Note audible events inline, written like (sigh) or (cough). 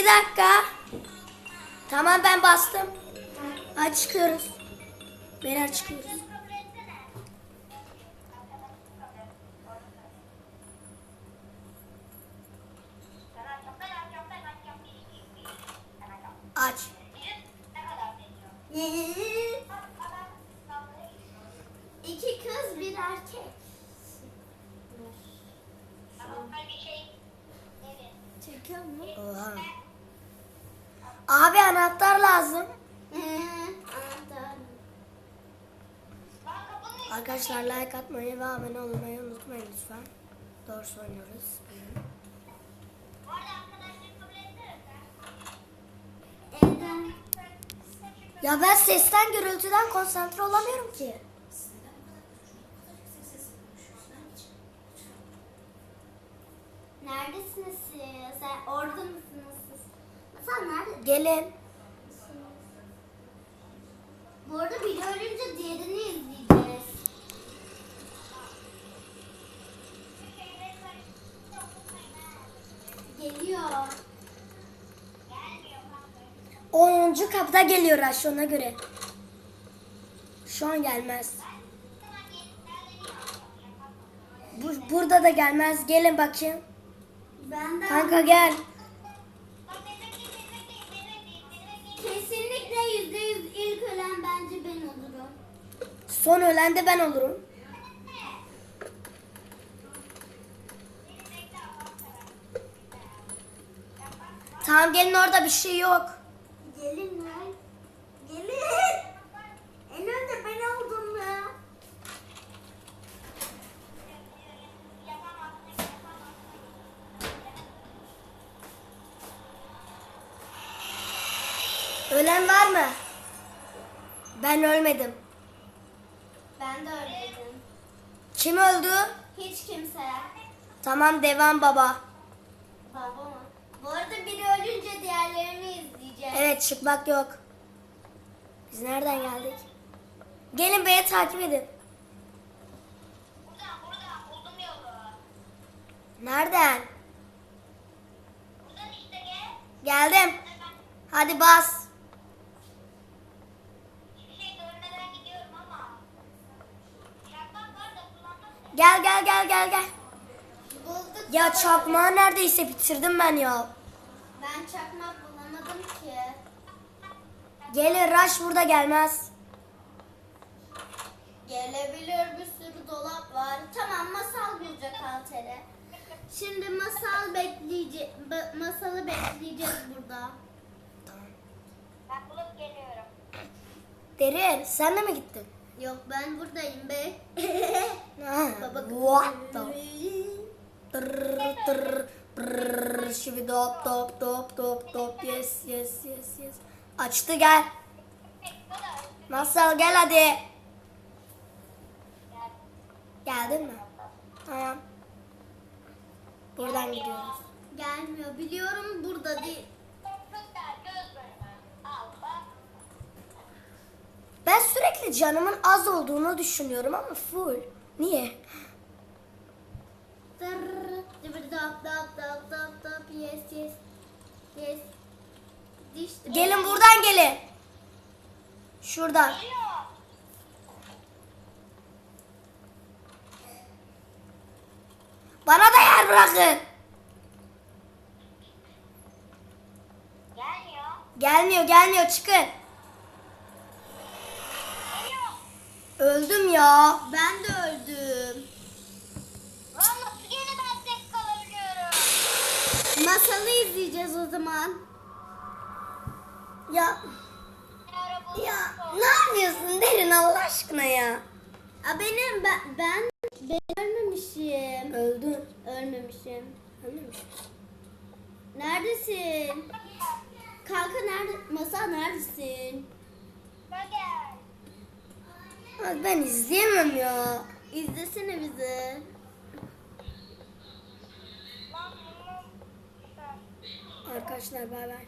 Bir dakika. Tamam ben bastım. Hadi çıkıyoruz. Beyler çıkıyoruz. Aç. İki kız bir erkek. Çekiyor mu? Oha. Abi anahtar lazım. Arkadaşlar like atmayı ve abone olmayı unutmayın lütfen. Doğru söylüyoruz. Ya ben sesten gürültüden konsantre olamıyorum ki. Neredesiniz siz? Orada mısınız Gelin. Bu arada biri ölünce diğerini izleyeceğiz. Geliyor. 10. kapıda geliyor Aş ona göre. Şu an gelmez. Bu, burada da gelmez. Gelin bakayım. Benden Kanka gel. Son ölen de ben olurum. Tamam gelin orada bir şey yok. Gelin lan. Gelin. En önde ben oldum ya. Ölen var mı? Ben ölmedim. Ben de öyleydim. Kim öldü? Hiç kimse. Tamam devam baba. Baba mı? Bu arada biri ölünce diğerlerini izleyeceğiz. Evet çıkmak yok. Biz nereden geldik? Gelin beni takip edin. Buradan buradan buldum yolu. Nereden? Buradan işte gel. Geldim. Hadi bas. Gel gel gel gel gel. Bulduk. Ya çakmağı neredeyse bitirdim ben ya. Ben çakmak bulamadım ki. Gelin Rush burada gelmez. Gelebilir bir sürü dolap var. Tamam masal bulacak Altere. Şimdi masal bekleyece masalı bekleyeceğiz burada. Ben bulup geliyorum. Derin sen de mi gittin? Yok ben buradayım be. (laughs) Baba What the? Tırr, tırr, tırr, Şimdi dop dop dop dop dop yes yes yes yes. Açtı gel. Masal gel hadi. Geldin mi? Tamam. Buradan gidiyoruz. Gelmiyor. Biliyorum burada değil. Canımın az olduğunu düşünüyorum ama full. Niye? Yes yes. Yes. Diş. Gelin buradan gelin. Şuradan. Bana da yer bırakın. Gelmiyor. Gelmiyor gelmiyor çıkın. Geliyor. Öldüm ya. Ben de öldüm. Nasıl gene ben tek kalabiliyorum? Masalı izleyeceğiz o zaman. Ya ya ne yapıyorsun Derin Allah aşkına ya. Aa, benim ben ben ben ölmemişim. Öldün. Ölmemişim. Ölmemiş. Neredesin? Kanka nerede? Masa neredesin? Gel. Abi ben izleyemem ya. İzlesene bizi. Arkadaşlar bay bay.